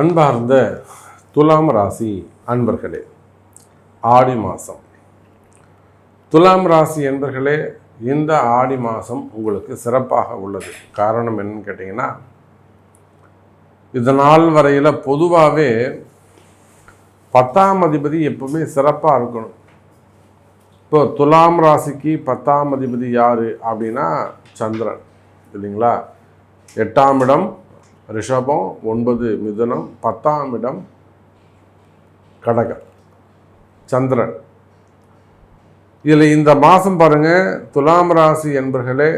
அன்பார்ந்த துலாம் ராசி அன்பர்களே ஆடி மாதம் துலாம் ராசி என்பர்களே இந்த ஆடி மாதம் உங்களுக்கு சிறப்பாக உள்ளது. காரணம் என்னன்னு கேட்டிங்கன்னா இது நாள் வரையில் பொதுவாகவே பத்தாம் அதிபதி எப்பவுமே சிறப்பாக இருக்கணும். இப்போ துலாம் ராசிக்கு பத்தாம் அதிபதி யார் அப்படின்னா சந்திரன் இல்லைங்களா? எட்டாம் இடம் ரிஷபம் ஒன்பது மிதுனம் பத்தாம் இடம் கடகம். சந்திரன். இதில் இந்த மாதம் பாருங்க துலாம் ராசி என்பர்களே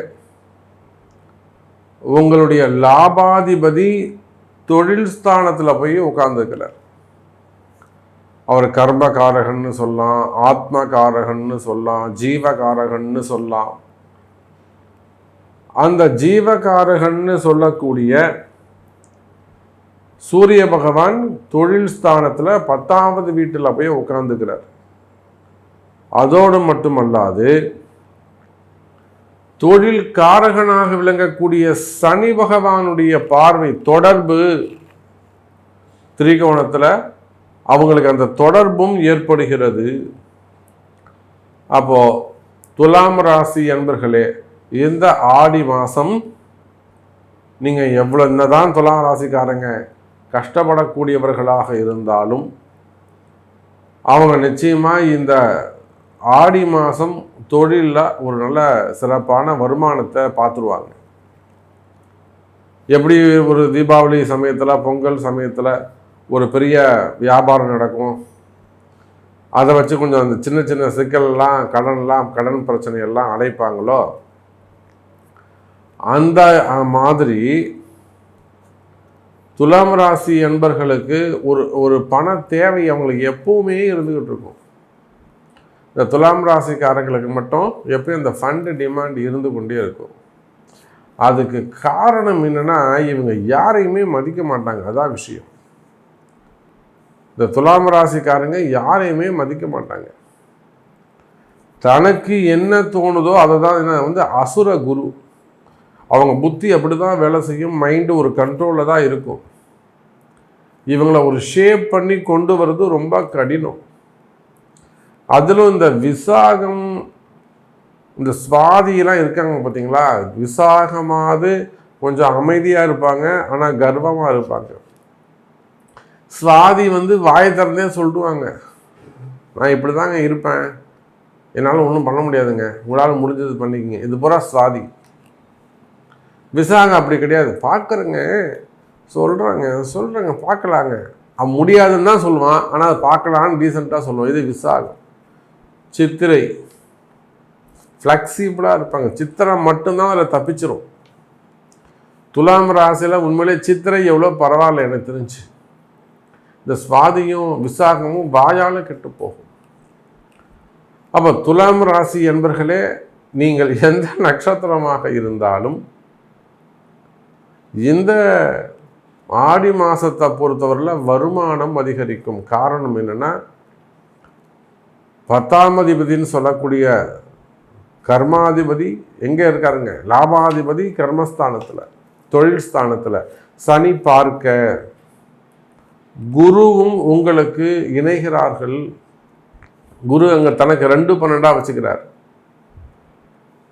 உங்களுடைய லாபாதிபதி தொழில் ஸ்தானத்தில் போய் உட்கார்ந்துருக்கிறார். அவர் கர்மகாரகன்னு சொல்லலாம் ஆத்மகாரகன்னு சொல்லலாம் ஜீவகாரகன்னு சொல்லலாம். அந்த ஜீவகாரகன்னு சொல்லக்கூடிய சூரிய பகவான் தொழில் ஸ்தானத்தில் பத்தாவது வீட்டில் போய் உட்கார்ந்துக்கிறார் அதோடு மட்டுமல்லாது தொழில் காரகனாக விளங்கக்கூடிய சனி பகவானுடைய பார்வை தொடர்பு திரிகோணத்தில் அவங்களுக்கு அந்த தொடர்பும் ஏற்படுகிறது. அப்போ துலாம் ராசி என்பர்களே இந்த ஆடி மாதம் நீங்கள் எவ்வளோ என்னதான் துலாம் ராசிக்காரங்க கஷ்டப்படக்கூடியவர்களாக இருந்தாலும் அவங்க நிச்சயமாக இந்த ஆடி மாதம் தொழிலில் ஒரு நல்ல சிறப்பான வருமானத்தை பார்த்துருவாங்க. எப்படி ஒரு தீபாவளி சமயத்தில் பொங்கல் சமயத்தில் ஒரு பெரிய வியாபாரம் நடக்கும். அதை வச்சு கொஞ்சம் அந்த சின்ன சின்ன சிக்கல்லாம் கடன்லாம் கடன் பிரச்சனையெல்லாம் அடைப்பாங்களோ? அந்த மாதிரி துலாம் ராசி என்பர்களுக்கு ஒரு ஒரு பண தேவை அவங்களுக்கு எப்பவுமே இருந்துக்கிட்டு இருக்கும். இந்த துலாம் ராசிக்காரங்களுக்கு மட்டும் எப்பயும் இந்த ஃபண்டு டிமாண்ட் இருந்து கொண்டே இருக்கும். அதுக்கு காரணம் என்னன்னா இவங்க யாரையுமே மதிக்க மாட்டாங்க. அதான் விஷயம். இந்த துலாம் ராசிக்காரங்க யாரையுமே மதிக்க மாட்டாங்க. தனக்கு என்ன தோணுதோ அதை தான் என்ன வந்து அசுர குரு. அவங்க புத்தி அப்படி தான் வேலை செய்யும் மைண்டு ஒரு கண்ட்ரோலில் தான் இருக்கும். இவங்கள ஒரு ஷேப் பண்ணி கொண்டு வர்றது ரொம்ப கடினம். அதிலும் இந்த விசாகம் இந்த சுவாதியெல்லாம் இருக்காங்க பார்த்தீங்களா விசாகமாவது கொஞ்சம் அமைதியாக இருப்பாங்க ஆனால் கர்வமாக இருப்பாங்க. சுவாதி வந்து வாயை திறந்தே சொல்லிடுவாங்க நான் இப்படி தாங்க இருப்பேன். என்னால் ஒன்றும் பண்ண முடியாதுங்க. உங்களால் முடிஞ்சது பண்ணிக்கங்க. இது பூரா சுவாதி. விசாகம் அப்படி கிடையாது. பார்க்குறேங்க. சொல்கிறாங்க சொல்கிறாங்க பார்க்கலாங்க. அவன் முடியாதுன்னு தான் சொல்லுவான். ஆனால் அதை பார்க்கலான்னு டீசெண்டாக சொல்லுவான். இது விசாகம். சித்திரை. ஃப்ளெக்சிபிளாக இருப்பாங்க. சித்திரை மட்டும்தான் அதில் தப்பிச்சிரும். துலாம் ராசியில் உண்மையிலே சித்திரை எவ்வளோ பரவாயில்ல எனக்கு தெரிஞ்சு. இந்த சுவாதியும் விசாகமும் வாயால் கெட்டு போகும். அப்போ துலாம் ராசி என்பர்களே நீங்கள் எந்த நட்சத்திரமாக இருந்தாலும் இந்த ஆடி மாதத்தை பொறுத்தவரையில் வருமானம் அதிகரிக்கும் காரணம் என்னென்னா பத்தாம் அதிபதினு சொல்லக்கூடிய கர்மாதிபதி எங்கே இருக்காருங்க? லாபாதிபதி கர்மஸ்தானத்தில் தொழில் ஸ்தானத்தில். சனி பார்க்க குருவும் உங்களுக்கு இணைகிறார்கள். குரு அங்கே தனக்கு ரெண்டு பன்னெண்டாக வச்சுக்கிறார்.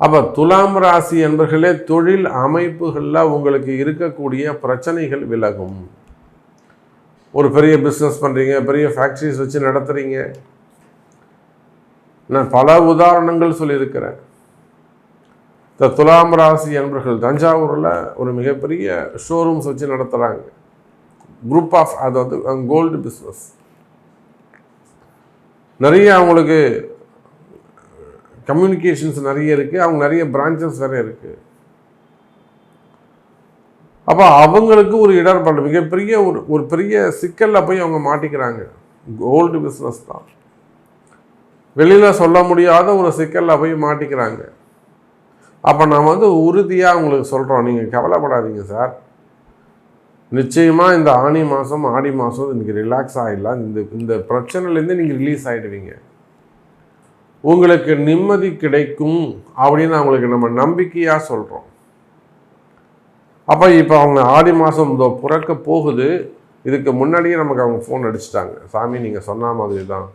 அப்போ துலாம் ராசி என்பர்களே தொழில் அமைப்புகளில் உங்களுக்கு இருக்கக்கூடிய பிரச்சனைகள் விலகும். ஒரு பெரிய பிஸ்னஸ் பண்ணுறீங்க பெரிய ஃபேக்ட்ரிஸ் வச்சு நடத்துகிறீங்க நான் பல உதாரணங்கள் சொல்லியிருக்கிறேன். இந்த துலாம் ராசி என்பர்கள் தஞ்சாவூரில் ஒரு மிகப்பெரிய ஷோரூம்ஸ் வச்சு நடத்துகிறாங்க குரூப் ஆஃப் அது வந்து கோல்டு பிஸ்னஸ் நிறைய அவங்களுக்கு கம்யூனிகேஷன்ஸ் நிறைய இருக்குது அவங்க நிறைய பிரான்ச்சஸ் நிறைய இருக்குது அப்போ அவங்களுக்கு ஒரு இடர்பாடு மிகப்பெரிய ஒரு ஒரு பெரிய சிக்கலில் போய் அவங்க மாட்டிக்கிறாங்க. கோல்டு பிஸ்னஸ் தான். வெளியில் சொல்ல முடியாத ஒரு சிக்கலில் போய் மாட்டிக்கிறாங்க. அப்போ நான் வந்து உறுதியாக உங்களுக்கு சொல்கிறோம் நீங்கள் கவலைப்படாதீங்க சார். நிச்சயமாக இந்த ஆனி மாதம் ஆடி மாதம் இன்றைக்கி ரிலாக்ஸ் ஆகிடலாம் இந்த இந்த பிரச்சனைலேருந்து நீங்கள் ரிலீஸ் ஆகிடுவீங்க உங்களுக்கு நிம்மதி கிடைக்கும் அப்படின்னு அவங்களுக்கு நம்ம நம்பிக்கையாக சொல்கிறோம் அப்போ இப்போ அவங்க ஆடி மாதம் இதோ பிறக்க போகுது. இதுக்கு முன்னாடியே நமக்கு அவங்க ஃபோன் அடிச்சிட்டாங்க. சாமி நீங்கள் சொன்ன மாதிரி தான்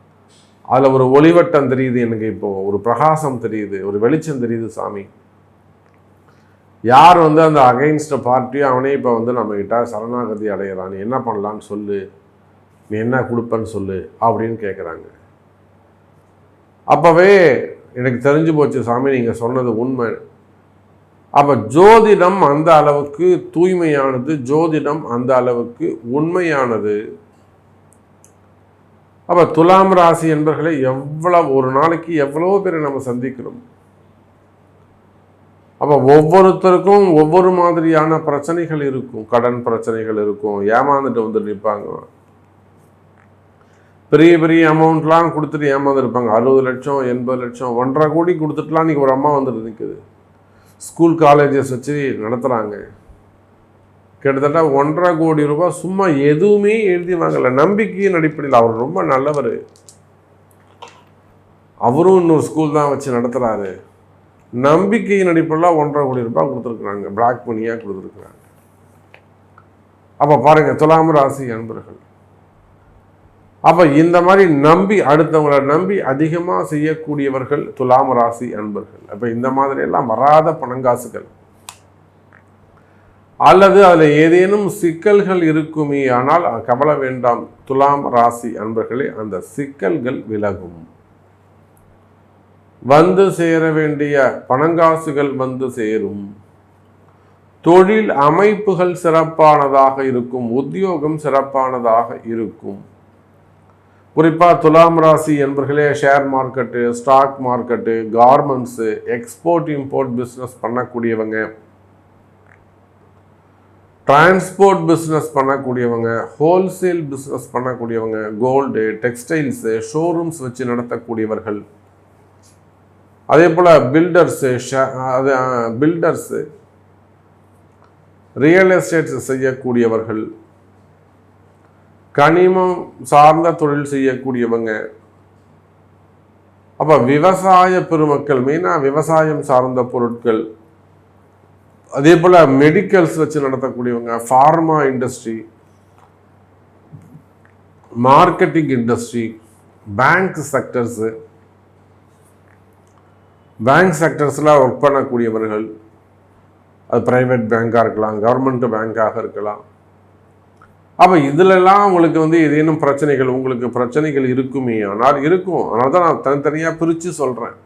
அதில் ஒரு ஒளிவட்டம் தெரியுது எனக்கு இப்போ. ஒரு பிரகாசம் தெரியுது. ஒரு வெளிச்சம் தெரியுது சாமி. யார் வந்து அந்த அகைன்ஸ்ட் பார்ட்டியோ அவனே இப்போ வந்து நம்மக்கிட்ட சரணாகதி அடையிறான். நீ என்ன பண்ணலான்னு சொல்லு. நீ என்ன கொடுப்பேன்னு சொல்லு அப்படின்னு கேட்குறாங்க அப்போவே எனக்கு தெரிஞ்சு போச்சு சாமி நீங்கள் சொன்னது உண்மை. அப்போ ஜோதிடம் அந்த அளவுக்கு தூய்மையானது ஜோதிடம் அந்த அளவுக்கு உண்மையானது. அப்போ துலாம் ராசி என்பர்களை எவ்வளவு ஒரு நாளைக்கு எவ்வளோ பேரை நம்ம சந்திக்கிறோம். அப்போ ஒவ்வொருத்தருக்கும் ஒவ்வொரு மாதிரியான பிரச்சனைகள் இருக்கும். கடன் பிரச்சனைகள் இருக்கும். ஏமாந்துட்டு வந்து நிற்பாங்க பெரிய பெரிய அமௌண்ட்லாம் கொடுத்துட்டு ஏமாந்துருப்பாங்க. அறுபது லட்சம் எண்பது லட்சம் ஒன்றரை கோடி கொடுத்துட்டுலாம் இன்றைக்கி ஒரு அம்மா வந்துட்டு நிற்குது ஸ்கூல் காலேஜஸ் வச்சு நடத்துகிறாங்க கிட்டத்தட்ட ஒன்றரை கோடி ரூபாய் சும்மா எதுவுமே எழுதி வாங்கலை. நம்பிக்கையின் அடிப்படையில் அவர் ரொம்ப நல்லவர். அவரும் இன்னொரு ஸ்கூல் தான் வச்சு நடத்துகிறாரு நம்பிக்கையின் அடிப்படையில் ஒன்றரை கோடி ரூபாய் கொடுத்துருக்குறாங்க. பிளாக் மணியாக கொடுத்துருக்குறாங்க. அப்போ பாருங்கள் துலாம் ராசி அன்பர்கள். அப்போ இந்த மாதிரி நம்பி அடுத்தவங்களை நம்பி அதிகமாக செய்யக்கூடியவர்கள் துலாம் ராசி அன்பர்கள். அப்போ இந்த மாதிரி எல்லாம் வராத பணங்காசுகள். அல்லது அதில் ஏதேனும் சிக்கல்கள் இருக்குமே ஆனால் கவலை வேண்டாம். துலாம் ராசி அன்பர்களே அந்த சிக்கல்கள் விலகும். வந்து சேர வேண்டிய பணங்காசுகள் வந்து சேரும். தொழில் அமைப்புகள் சிறப்பானதாக இருக்கும். உத்தியோகம் சிறப்பானதாக இருக்கும். குறிப்பாக துலாம் ராசி என்பர்களே share market stock market garments export import business பண்ணக்கூடியவங்க. டிரான்ஸ்போர்ட் பிஸ்னஸ் பண்ணக்கூடியவங்க ஹோல்சேல் பிஸ்னஸ் பண்ணக்கூடியவங்க கோல்டு டெக்ஸ்டைல்ஸு ஷோரூம்ஸ் வச்சு நடத்தக்கூடியவர்கள். அதே போல் பில்டர்ஸு அது பில்டர்ஸு ரியல் எஸ்டேட்ஸ் செய்யக்கூடியவர்கள். கனிமம் சார்ந்த தொழில் செய்யக்கூடியவங்க. அப்போ விவசாய பெருமக்கள் மெயினாக விவசாயம் சார்ந்த பொருட்கள். அதே போல் மெடிக்கல்ஸ் வச்சு நடத்தக்கூடியவங்க pharma industry marketing industry bank sectors. Bank செக்டர்ஸில் work பண்ணக்கூடியவர்கள். அது ப்ரைவேட் பேங்காக இருக்கலாம் கவர்மெண்ட் பேங்காக இருக்கலாம். அப்போ இதிலெல்லாம் உங்களுக்கு வந்து ஏதேனும் பிரச்சனைகள் உங்களுக்கு பிரச்சனைகள் இருக்குமே? ஆனால் இருக்கும். அதனால தான் நான் தனித்தனியாக பிரித்து சொல்கிறேன்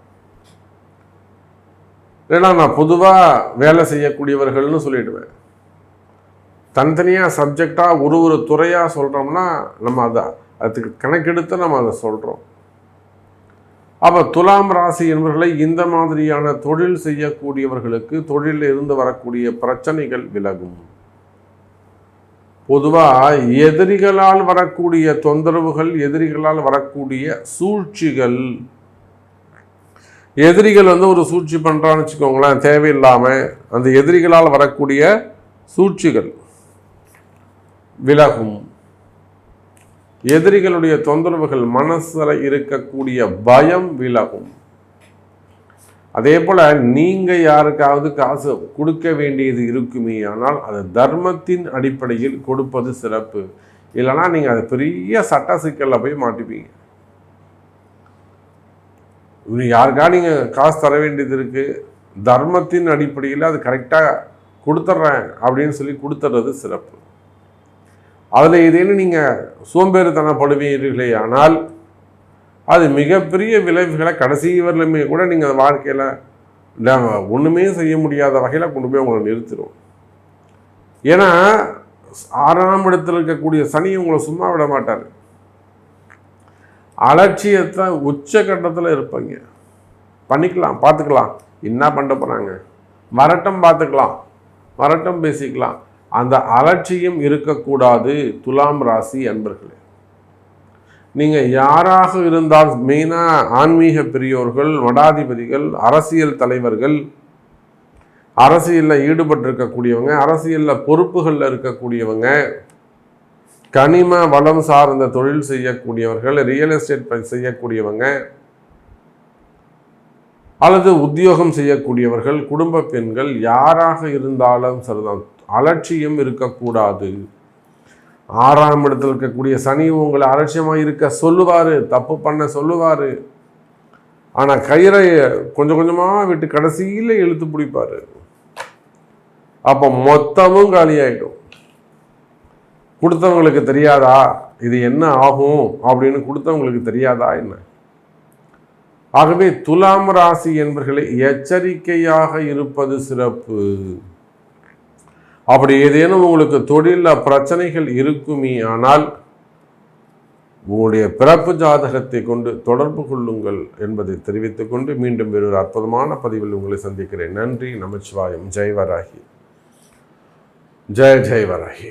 ஏன்னா நான் பொதுவாக வேலை செய்யக்கூடியவர்கள்னு சொல்லிடுவேன். தனித்தனியாக சப்ஜெக்டாக ஒரு ஒரு துறையாக சொல்கிறோம்னா நம்ம அதை அதுக்கு கணக்கெடுத்து நம்ம அதை சொல்கிறோம் அப்போ துலாம் ராசி என்பவர்களை இந்த மாதிரியான தொழில் செய்யக்கூடியவர்களுக்கு தொழிலில் இருந்து வரக்கூடிய பிரச்சனைகள் விலகும். பொதுவாக எதிரிகளால் வரக்கூடிய தொந்தரவுகள் எதிரிகளால் வரக்கூடிய சூழ்ச்சிகள். எதிரிகள் வந்து ஒரு சூழ்ச்சி பண்ணுறான்னு வச்சுக்கோங்களேன் தேவையில்லாமல் அந்த எதிரிகளால் வரக்கூடிய சூழ்ச்சிகள். விலகும். எதிரிகளுடைய தொந்தரவுகள் மனசில் இருக்கக்கூடிய பயம் விலகும். அதே போல் நீங்கள் யாருக்காவது காசு கொடுக்க வேண்டியது இருக்குமே ஆனால் அது தர்மத்தின் அடிப்படையில் கொடுப்பது சிறப்பு. இல்லைனா நீங்கள் அது பெரிய சட்ட சிக்கலில் போய் மாட்டிப்பீங்க. யாருக்கா நீங்கள் காசு தர வேண்டியது இருக்குது தர்மத்தின் அடிப்படையில் அது கரெக்டாக கொடுத்துட்றேன் அப்படின்னு சொல்லி கொடுத்துட்றது சிறப்பு. அதில் ஏதேனும் நீங்கள் சோம்பேறித்தனப்படுவீர்களே ஆனால் அது மிகப்பெரிய விளைவுகளை கடைசி வரலுமே கூட நீங்கள் வாழ்க்கையில் ஒன்றுமே செய்ய முடியாத வகையில் கொண்டு போய் உங்களை நிறுத்திடும் ஏன்னா ஆறாம் இடத்தில் இருக்கக்கூடிய சனி உங்களை சும்மா விட மாட்டார். அலட்சியத்தை உச்சக்கட்டத்தில் இருப்பீங்க. பண்ணிக்கலாம் பார்த்துக்கலாம். என்ன பண்ண போகிறாங்க மரட்டம் பார்த்துக்கலாம். மரட்டம் பேசிக்கலாம். அந்த அலட்சியம் இருக்கக்கூடாது துலாம் ராசி அன்பர்களே. நீங்கள் யாராக இருந்தால் மெயினாக ஆன்மீக பெரியோர்கள் மடாதிபதிகள் அரசியல் தலைவர்கள் அரசியலில் ஈடுபட்டிருக்கக்கூடியவங்க அரசியலில் பொறுப்புகளில் இருக்கக்கூடியவங்க கனிம வளம் சார்ந்த தொழில் செய்யக்கூடியவர்கள் ரியல் எஸ்டேட் செய்யக்கூடியவங்க அல்லது உத்தியோகம் செய்யக்கூடியவர்கள் குடும்ப பெண்கள் யாராக இருந்தாலும் சரிதான். அலட்சியம் இருக்கக்கூடாது. ஆறாம் இடத்தில் இருக்கக்கூடிய சனி உங்களை அலட்சியமாக இருக்க சொல்லுவார் தப்பு பண்ண சொல்லுவார். ஆனால் கயிறை கொஞ்சம் கொஞ்சமாக விட்டு கடைசியில் இழுத்து பிடிப்பார். அப்போ மொத்தமும் காலியாயிடும் கொடுத்தவங்களுக்கு தெரியாதா? இது என்ன ஆகும்? அப்படின்னு கொடுத்தவங்களுக்கு தெரியாதா என்ன? ஆகவே துலாம் ராசி என்பர்களை எச்சரிக்கையாக இருப்பது சிறப்பு. அப்படி ஏதேனும் உங்களுக்கு தொழிலில் பிரச்சனைகள் இருக்குமே ஆனால் உங்களுடைய பிறப்பு ஜாதகத்தை கொண்டு தொடர்பு கொள்ளுங்கள் என்பதை தெரிவித்துக் கொண்டு மீண்டும் வேறொரு அற்புதமான பதிவில் உங்களை சந்திக்கிறேன். நன்றி நமச்சிவாயம். ஜெய்வராகி. ஜெய ஜெய்வராகி.